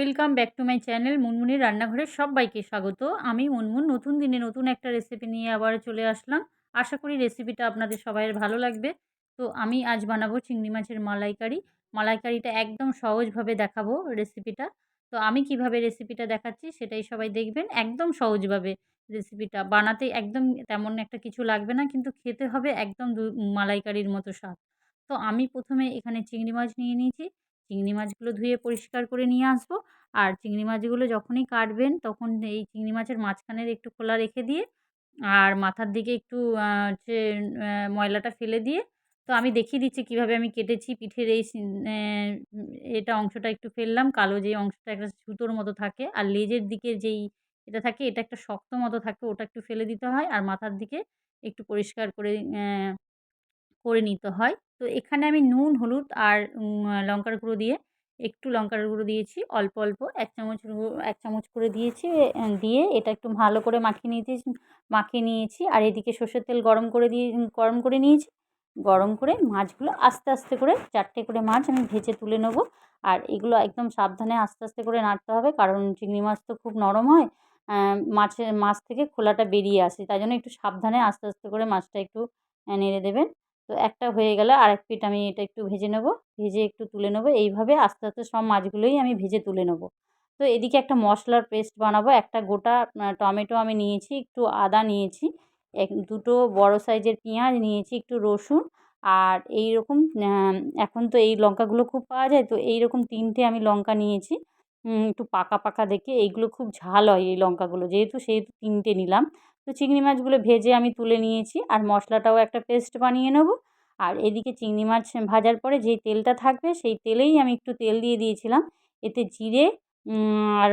Welcome back to my channel মুনমুনির রান্নাঘরে সবাইকে স্বাগত। আমি মুনমুন, নতুন দিনে নতুন একটা রেসিপি নিয়ে আবার চলে আসলাম। আশা করি রেসিপিটা আপনাদের সবাইয়ের ভালো লাগবে। তো আমি আজ বানাবো চিংড়ি মাছের মালাইকারি। মালাইকারিটা একদম সহজভাবে দেখাবো রেসিপিটা তো আমি কীভাবে রেসিপিটা দেখাচ্ছি সেটাই সবাই দেখবেন। একদম সহজভাবে রেসিপিটা বানাতে একদম তেমন একটা কিছু লাগবে না, কিন্তু খেতে হবে একদম মালাইকারির মতো স্বাদ। তো আমি প্রথমে এখানে চিংড়ি মাছ নিয়ে নিয়েছি। চিংড়ি মাছগুলো ধুয়ে পরিষ্কার করে নিয়ে আসব। আর চিংড়ি মাছগুলো যখনই কাটবেন তখন এই চিংড়ি মাছের মাঝখানের একটু খোলা রেখে দিয়ে আর মাথার দিকে একটু হচ্ছে ময়লাটা ফেলে দিয়ে তো আমি দেখিয়ে দিচ্ছি কীভাবে আমি কেটেছি। পিঠের এই এটা অংশটা একটু ফেললাম। কালো যে অংশটা একটা সুতোর মতো থাকে। আর লেজের দিকে যেই এটা থাকে, এটা একটা শক্ত মতো থাকে, ওটা একটু ফেলে দিতে হয়। আর মাথার দিকে একটু পরিষ্কার করে করে নিতে হয়। তো এখানে আমি নুন, হলুদ আর লঙ্কার গুঁড়ো দিয়ে একটু লঙ্কার গুঁড়ো দিয়েছি। অল্প অল্প এক চামচ এক চামচ করে দিয়েছি। দিয়ে এটা একটু ভালো করে মাখিয়ে নিয়েছি মাখিয়ে নিয়েছি আর এদিকে সর্ষের তেল গরম করে দিয়ে, গরম করে নিয়েছি। গরম করে মাছগুলো আস্তে আস্তে করে চারটে করে মাছ আমি ভেজে তুলে নেব। আর এগুলো একদম সাবধানে আস্তে আস্তে করে নাড়তে হবে কারণ চিংড়ি মাছ তো খুব নরম হয়। মাছের, মাছ থেকে খোলাটা বেরিয়ে আসে। তাই জন্য একটু সাবধানে আস্তে আস্তে করে মাছটা একটু নেড়ে দেবেন। তো একটা হয়ে গেলে। আরেক পিঠ আমি এটা একটু ভেজে নেব। ভেজে একটু তুলে নেব। এইভাবে আস্তে আস্তে সব মাছগুলোই আমি ভেজে তুলে নেব। তো এদিকে একটা মশলার পেস্ট বানাবো। একটা গোটা টমেটো আমি নিয়েছি, একটু আদা নিয়েছি, এক, দুটো বড় সাইজের পেঁয়াজ নিয়েছি, একটু রসুন আর এই রকম এখন তো এই লঙ্কাগুলো খুব পাওয়া যায়, তো এই রকম তিনটে আমি লঙ্কা নিয়েছি। একটু পাকা পাকা দেখে। এইগুলো খুব ঝাল হয় এই লঙ্কাগুলো। যেহেতু, সেহেতু তিনটে নিলাম। তো চিংড়ি মাছগুলো ভেজে আমি তুলে নিয়েছি আর মশলাটাও একটা পেস্ট বানিয়ে নেব। আর এদিকে চিংড়ি মাছ ভাজার পরে যেই তেলটা থাকবে সেই তেলেই আমি একটু তেল দিয়ে দিয়েছিলাম। এতে জিরে আর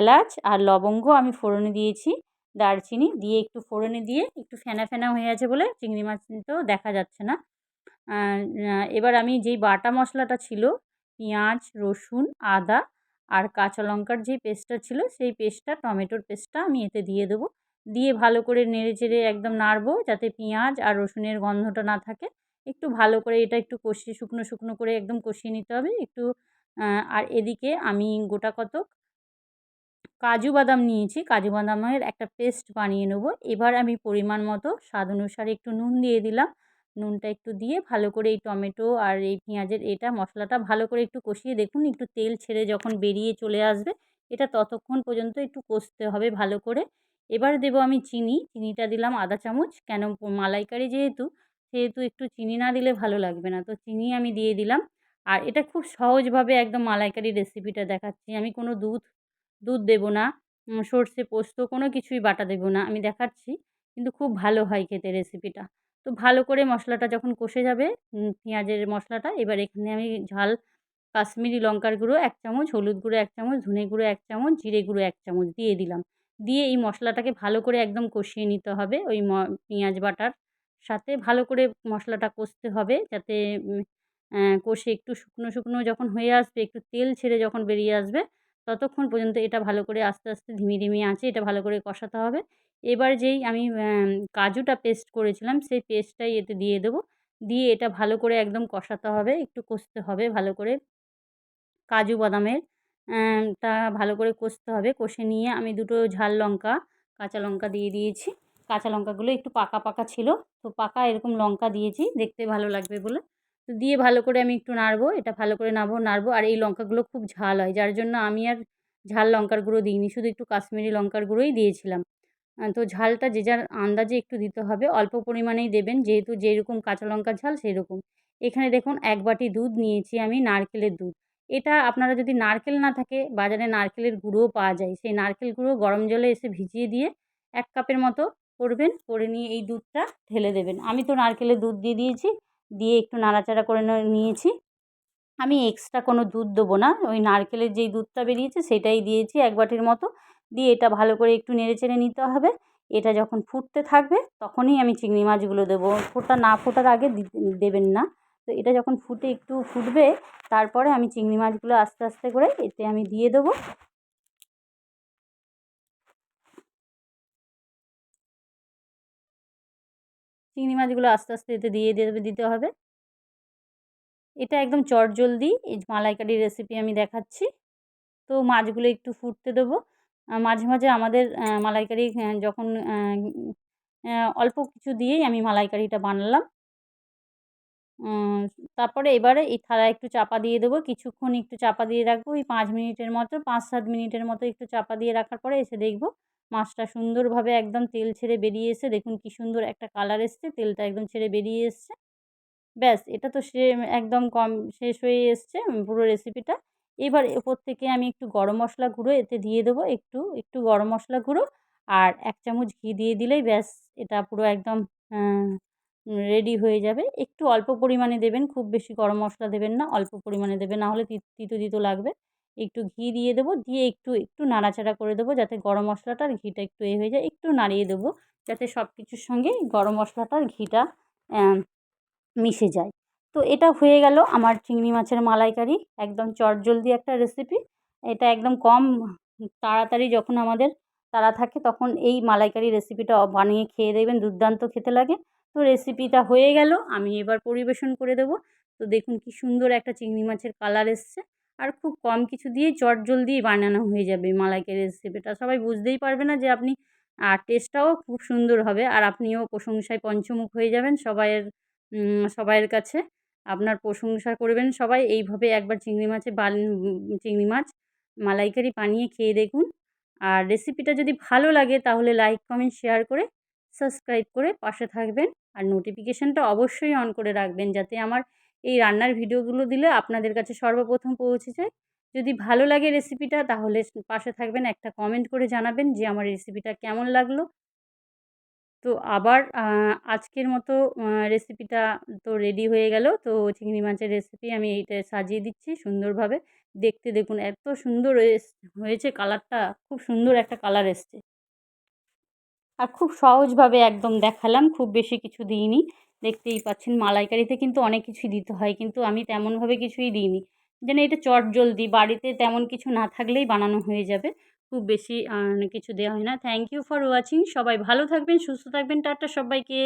এলাচ আর লবঙ্গ আমি ফোড়নে দিয়েছি, দারচিনি দিয়ে একটু ফোড়নে দিয়ে একটু ফেনা ফেনা হয়ে আছে বলে চিংড়ি মাছ তো দেখা যাচ্ছে না। এবার আমি যেই বাটা মশলাটা ছিল, পেঁয়াজ, রসুন, আদা আর কাঁচা লঙ্কার যেই পেস্টটা ছিল সেই পেস্টটা, টমেটোর পেস্টটা আমি এতে দিয়ে দেবো। দিয়ে ভালো করে নেড়ে চেড়ে একদম নাড়বো যাতে পেঁয়াজ আর রসুনের গন্ধটা না থাকে। একটু ভালো করে এটা একটু কষিয়ে, শুকনো শুকনো করে একদম কষিয়ে নিতে হবে। একটু আর এদিকে আমি গোটা কতক কাজু বাদাম নিয়েছি। কাজু বাদামের একটা পেস্ট বানিয়ে নেব। এবার আমি পরিমাণ মতো স্বাদ অনুসারে একটু নুন দিয়ে দিলাম। নুনটা একটু দিয়ে ভালো করে এই টমেটো আর এই পেঁয়াজের এটা মশলাটা ভালো করে একটু কষিয়ে দেখুন, একটু তেল ছেড়ে যখন বেরিয়ে চলে আসবে, এটা ততক্ষণ পর্যন্ত একটু কষতে হবে ভালো করে। এবার দেবো আমি চিনি। চিনিটা দিলাম আধা চামচ। কেন মালাইকারি যেহেতু, সেহেতু একটু চিনি না দিলে ভালো লাগবে না। তো চিনি আমি দিয়ে দিলাম। আর এটা খুব সহজভাবে একদম মালাইকারি রেসিপিটা দেখাচ্ছি। আমি কোনো দুধ দুধ দেবো না সর্ষে পোস্ত কোনো কিছুই বাটা দেবো না। আমি দেখাচ্ছি, কিন্তু খুব ভালো হয় খেতে রেসিপিটা। তো ভালো করে মশলাটা যখন কষে যাবে পেঁয়াজের মশলাটা, এবার এখানে আমি ঝাল, কাশ্মীরি লঙ্কার গুঁড়ো এক চামচ, হলুদ গুঁড়ো এক চামচ, ধনে গুঁড়ো এক চামচ, জিরে গুঁড়ো এক চামচ দিয়ে দিলাম। দিয়ে এই মশলাটাকে ভালো করে একদম কষিয়ে নিতে হবে। ওই পেঁয়াজ বাটার সাথে ভালো করে মশলাটা কষতে হবে যাতে কষে একটু শুকনো শুকনো যখন হয়ে আসবে, একটু তেল ছেড়ে যখন বেরিয়ে আসবে, ততক্ষণ পর্যন্ত এটা ভালো করে আস্তে আস্তে ধিমি ধিমি আছে এটা ভালো করে কষাতে হবে। এবার যেই আমি কাজুটা পেস্ট করেছিলাম, সেই পেস্টটাই এতে দিয়ে দেবো। দিয়ে এটা ভালো করে একদম কষাতে হবে, একটু কষতে হবে ভালো করে। কাজু বাদামের তা ভালো করে কষতে হবে। কষে নিয়ে আমি দুটো ঝাল লঙ্কা, কাঁচা লঙ্কা দিয়ে দিয়েছি। কাঁচা লঙ্কাগুলো একটু পাকা পাকা ছিল। তো পাকা এরকম লঙ্কা দিয়েছি, দেখতে ভালো লাগবে বলে। তো দিয়ে ভালো করে আমি একটু নাড়বো, এটা ভালো করে নাড়বো নাড়বো। আর এই লঙ্কাগুলো খুব ঝাল হয়, যার জন্য আমি আর ঝাল লঙ্কার গুঁড়ো দিইনি। শুধু একটু কাশ্মীরি লঙ্কার গুঁড়োই দিয়েছিলাম। তো ঝালটা যে যার আন্দাজে একটু দিতে হবে। অল্প পরিমাণেই দেবেন, যেহেতু যেরকম কাঁচা লঙ্কার ঝাল সেরকম। এখানে দেখুন, এক বাটি দুধ নিয়েছি আমি, নারকেলের দুধ। এটা আপনারা যদি নারকেল না থাকে, বাজারে নারকেলের গুঁড়োও পাওয়া যায়। সেই নারকেল গুঁড়ো গরম জলে এসে ভিজিয়ে দিয়ে এক কাপের মতো করবেন, করে নিয়ে এই দুধটা ঢেলে দেবেন। আমি তো নারকেলের দুধ দিয়ে দিয়েছি, দিয়ে একটু নাড়াচাড়া করে নিয়েছি। আমি এক্সট্রা কোনো দুধ দেবো না। ওই নারকেলের যেই দুধটা বেরিয়েছে সেটাই দিয়েছি এক বাটির মতো। দিয়ে এটা ভালো করে একটু নেড়ে চেড়ে নিতে হবে। এটা যখন ফুটতে থাকবে, তখনই আমি চিংড়ি মাছগুলো দেবো। ফোটা না ফোটার আগে দেবেন না। তো এটা যখন ফুটে একটু ফুটবে, তারপরে আমি চিংড়ি মাছগুলো আস্তে আস্তে করে এতে আমি দিয়ে দেবো। চিংড়ি মাছগুলো আস্তে আস্তে এতে দিয়ে দিতে হবে। এটা একদম চটজলদি, এই মালাইকারির রেসিপি আমি দেখাচ্ছি। তো মাছগুলো একটু ফুটতে দেবো। মাঝে মাঝে আমাদের মালাইকারি যখন অল্প কিছু দিয়েই আমি মালাইকারিটা বানালাম। তারপরে এবারে এই থালায় একটু চাপা দিয়ে দেবো। কিছুক্ষণ একটু চাপা দিয়ে রাখব। ওই পাঁচ মিনিটের মতো পাঁচ সাত মিনিটের মতো একটু চাপা দিয়ে রাখার পরে এসে দেখব মাছটা সুন্দরভাবে একদম তেল ছেড়ে বেরিয়ে এসে দেখুন কী সুন্দর একটা কালার এসছে, তেলটা একদম ছেড়ে বেরিয়ে এসছে। ব্যাস, এটা তো সে একদম কম শেষ হয়ে এসছে পুরো রেসিপিটা এবার ওপর থেকে আমি একটু গরম মশলা গুঁড়ো, এতে দিয়ে দেবো একটু একটু গরম মশলা গুঁড়ো। আর এক চামচ ঘি দিয়ে দিলেই ব্যাস, এটা পুরো একদম রেডি হয়ে যাবে। একটু অল্প পরিমাণে দেবেন, খুব বেশি গরম মশলা দেবেন না, অল্প পরিমাণে দেবেন, নাহলে তিতো তিতো লাগবে। একটু ঘি দিয়ে দেবো, দিয়ে একটু একটু নাড়াচাড়া করে দেবো যাতে গরম মশলাটা আর ঘিটা একটু এ হয়ে যায়। একটু নাড়িয়ে দেবো যাতে সব কিছুর সঙ্গে গরম মশলাটা আর ঘিটা মিশে যায়। তো এটা হয়ে গেল আমার চিংড়ি মাছের মালাইকারি। একদম চটজলদি একটা রেসিপি এটা একদম কম, তাড়াতাড়ি যখন আমাদের তাড়া থাকে তখন এই মালাইকারি রেসিপিটা বানিয়ে খেয়ে দেখবেন, দুর্দান্ত খেতে লাগে। তো রেসিপিটা হয়ে গেল। আমি এবার পরিবেশন করে দেবো। তো দেখুন কি সুন্দর একটা চিংড়ি মাছের কালার এসছে। আর খুব কম কিছু দিয়েই চটজলদি বানানো হয়ে যাবে মালাইকারি রেসিপিটা সবাই বুঝতেই পারবে না যে আপনি, আর টেস্টটাও খুব সুন্দর হবে। আর আপনিও প্রশংসায় পঞ্চমুখ হয়ে যাবেন সবাইয়ের সবাইয়ের কাছে। আপনার প্রশংসা করবেন সবাই। এইভাবে একবার চিংড়ি মাছে চিংড়ি মাছ মালাইকারি বানিয়ে খেয়ে দেখুন। আর রেসিপিটা যদি ভালো লাগে তাহলে লাইক কমেন্ট শেয়ার করে সাবস্ক্রাইব করে পাশে থাকবেন। আর নোটিফিকেশানটা অবশ্যই অন করে রাখবেন যাতে আমার এই রান্নার ভিডিওগুলো দিলে আপনাদের কাছে সর্বপ্রথম পৌঁছে যায়। যদি ভালো লাগে রেসিপিটা তাহলে পাশে থাকবেন, একটা কমেন্ট করে জানাবেন যে আমার রেসিপিটা কেমন লাগল। তো আবার আজকের মতো রেসিপিটা তো রেডি হয়ে গেল। তো চিংড়ি মাছের রেসিপি আমি এইটা সাজিয়ে দিচ্ছি সুন্দরভাবে। দেখতে দেখুন, এত সুন্দর হয়েছে কালারটা খুব সুন্দর একটা কালার এসছে। আর খুব সহজভাবে একদম দেখালাম, খুব বেশি কিছু দিইনি। দেখতেই পাচ্ছেন মালাইকারিতে কিন্তু অনেক কিছুই দিতে হয়, কিন্তু আমি তেমনভাবে কিছুই দিইনি। যেন এটা চট জলদি, বাড়িতে তেমন কিছু না থাকলেই বানানো হয়ে যাবে। খুব বেশি কিছু দেওয়া হয় না। থ্যাংক ইউ ফর ওয়াচিং সবাই ভালো থাকবেন, সুস্থ থাকবেন। টাটা সবাইকে।